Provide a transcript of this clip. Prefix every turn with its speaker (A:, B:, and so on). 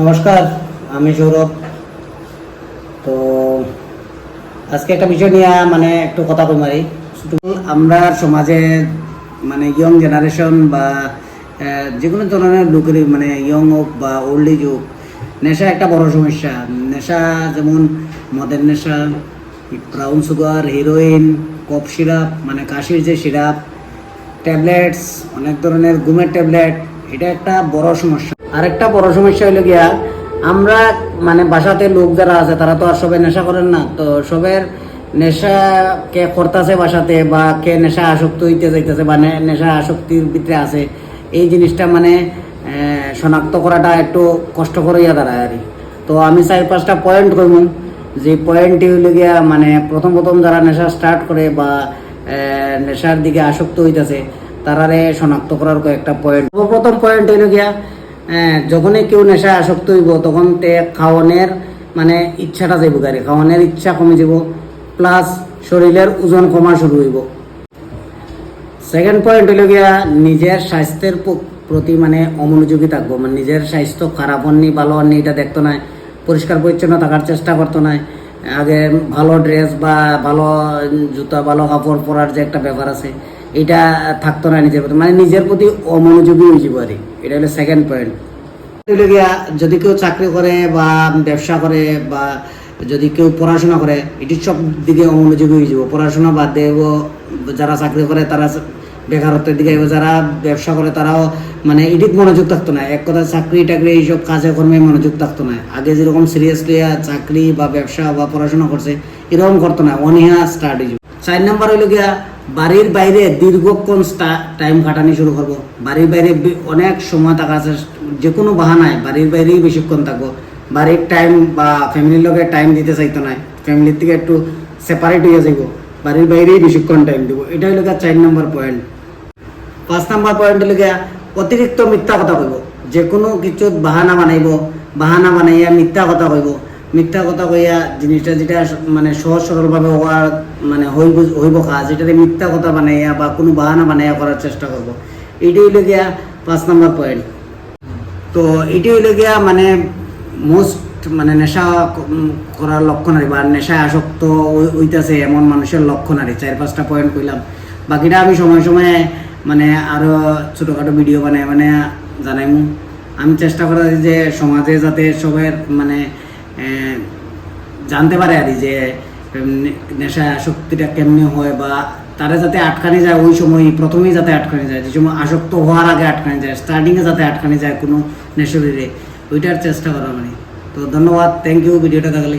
A: নমস্কার, আমি সৌরভ। তো আজকে একটা বিষয় নিয়ে মানে একটু কথা কই মারি আমরা সমাজে মানে ইয়ং জেনারেশন বা যে কোনো ধরনের লোকেরই মানে ইয়ং হোক বা ওল্ড এজ হোক, নেশা একটা বড় সমস্যা। নেশা যেমন মদের নেশা brown sugar heroin cough syrup মানে কাশির যে সিরাপ ট্যাবলেটস অনেক ধরনের ঘুমের ট্যাবলেট এটা একটা বড় সমস্যা। আরেকটা বড় সমস্যা হলো গিয়া, আমরা মানে বাসাতে লোক যারা আছে, তারা তো আর সবাই নেশা করেন না। তো সবের নেশা কে করতেছে বাসাতে বা কে নেশা আসক্ত হইতে যাইতেছে বা নেশা আসক্তির ভিতরে আছে, এই জিনিসটা মানে শনাক্ত করাটা একটু কষ্টকর হইয়া দাঁড়ায় আর তো আমি চার পাঁচটা পয়েন্ট করব যে পয়েন্টটি হইলে গিয়া মানে প্রথম প্রথম যারা নেশা স্টার্ট করে বা নেশার দিকে আসক্ত হইতেছে, তারারে শনাক্ত করার কয়েকটা পয়েন্ট প্রথম পয়েন্ট হইল গিয়া যখনই কেউ নেশা আসক্ত হইব, তখন তে খাওয়ানের মানে ইচ্ছাটা যাইব গাড়ি খাওয়ানের ইচ্ছা কমে যাব প্লাস শরীরের ওজন কমা শুরু হইব। সেকেন্ড পয়েন্ট হইল গিয়া নিজের স্বাস্থ্যের প্রতি মানে অমনোযোগী থাকব। মানে নিজের স্বাস্থ্য খারাপ হননি, ভালো হননি, এটা দেখতো না পরিষ্কার পরিচ্ছন্ন থাকার চেষ্টা করতো না আগে ভালো ড্রেস বা ভালো জুতা, ভালো কাপড় পরার যে একটা ব্যাপার আছে, এটা থাকতো না নিজের প্রতি। মানে নিজের প্রতি অমনোযোগী হয়ে যাব আর। এটা হলো সেকেন্ড পয়েন্ট যদি কেউ চাকরি করে বা ব্যবসা করে বা যদি কেউ পড়াশোনা করে, এটি সব দিকে অমনোযোগী হয়ে যাব। পড়াশোনা বাদ ও যারা চাকরি করে তারা বেকারত্বের দিকে যারা ব্যবসা করে তারাও মানে এটিক মনোযোগ থাকতো না। এক কথা চাকরি টাকরি এইসব কাজে কর্মে মনোযোগ থাকতো না। আগে যেরকম সিরিয়াসলি চাকরি বা ব্যবসা বা পড়াশোনা করছে, এরকম করতো না। অনীহা স্টার্ট হয়ে যাবে চার নাম্বার হইল গিয়া, বাড়ির বাইরে দীর্ঘক্ষণ টাইম কাটানি শুরু করব। বাড়ির বাইরে অনেক সময় থাকা আছে। যে কোনো বাহানায় বাড়ির বাইরেই বেশিক্ষণ থাকব। বাড়ির টাইম বা ফ্যামিলির লোকের টাইম দিতে চাইতো না। ফ্যামিলির থেকে একটু সেপারেট হয়ে যাইব। বাড়ির বাইরেই বেশিক্ষণ টাইম দিব। এটা হইল গিয়া চার নম্বর পয়েন্ট পাঁচ নাম্বার পয়েন্ট গিয়া অতিরিক্ত মিথ্যা কথা কইব যে কোনো কিছু বাহানা বানাইব, বাহানা বানাইয়া মিথ্যা কথা কইব মিথ্যা কথা কইয়া জিনিসটা যেটা মানে সহজ সরলভাবে হওয়ার মানে হইব হইব কাজ এটাতে মিথ্যা কথা বানাইয়া বা কোনো বাহানা বানাইয়া করার চেষ্টা করব এইটা হইলে গিয়া পাঁচ নাম্বার পয়েন্ট তো এটি হইলে গিয়া মানে মোস্ট মানে নেশা করার লক্ষণ আর বা নেশায় আসক্ত হই- হইতাছে এমন মানুষের লক্ষণ আর। চার পাঁচটা পয়েন্ট কইলাম। বাকিটা আমি সময় সময়ে মানে আরও ছোটোখাটো ভিডিও বানাই মানে জানাইমু। আমি চেষ্টা করা যে সমাজে যাতে সবের মানে জানতে পারে আর যে নেশা আসক্তিটা কেমনি হয় বা তারা যাতে আটকানি যায়, ওই সময় প্রথমেই যাতে আটকানি যায়। যে সময় আসক্ত হওয়ার আগে আটকানি যায় স্টার্টিংয়ে যাতে আটকানি যায় কোনো নেশরীরে ওইটার চেষ্টা করা মানে। তো ধন্যবাদ থ্যাংক ইউ ভিডিওটা দেখার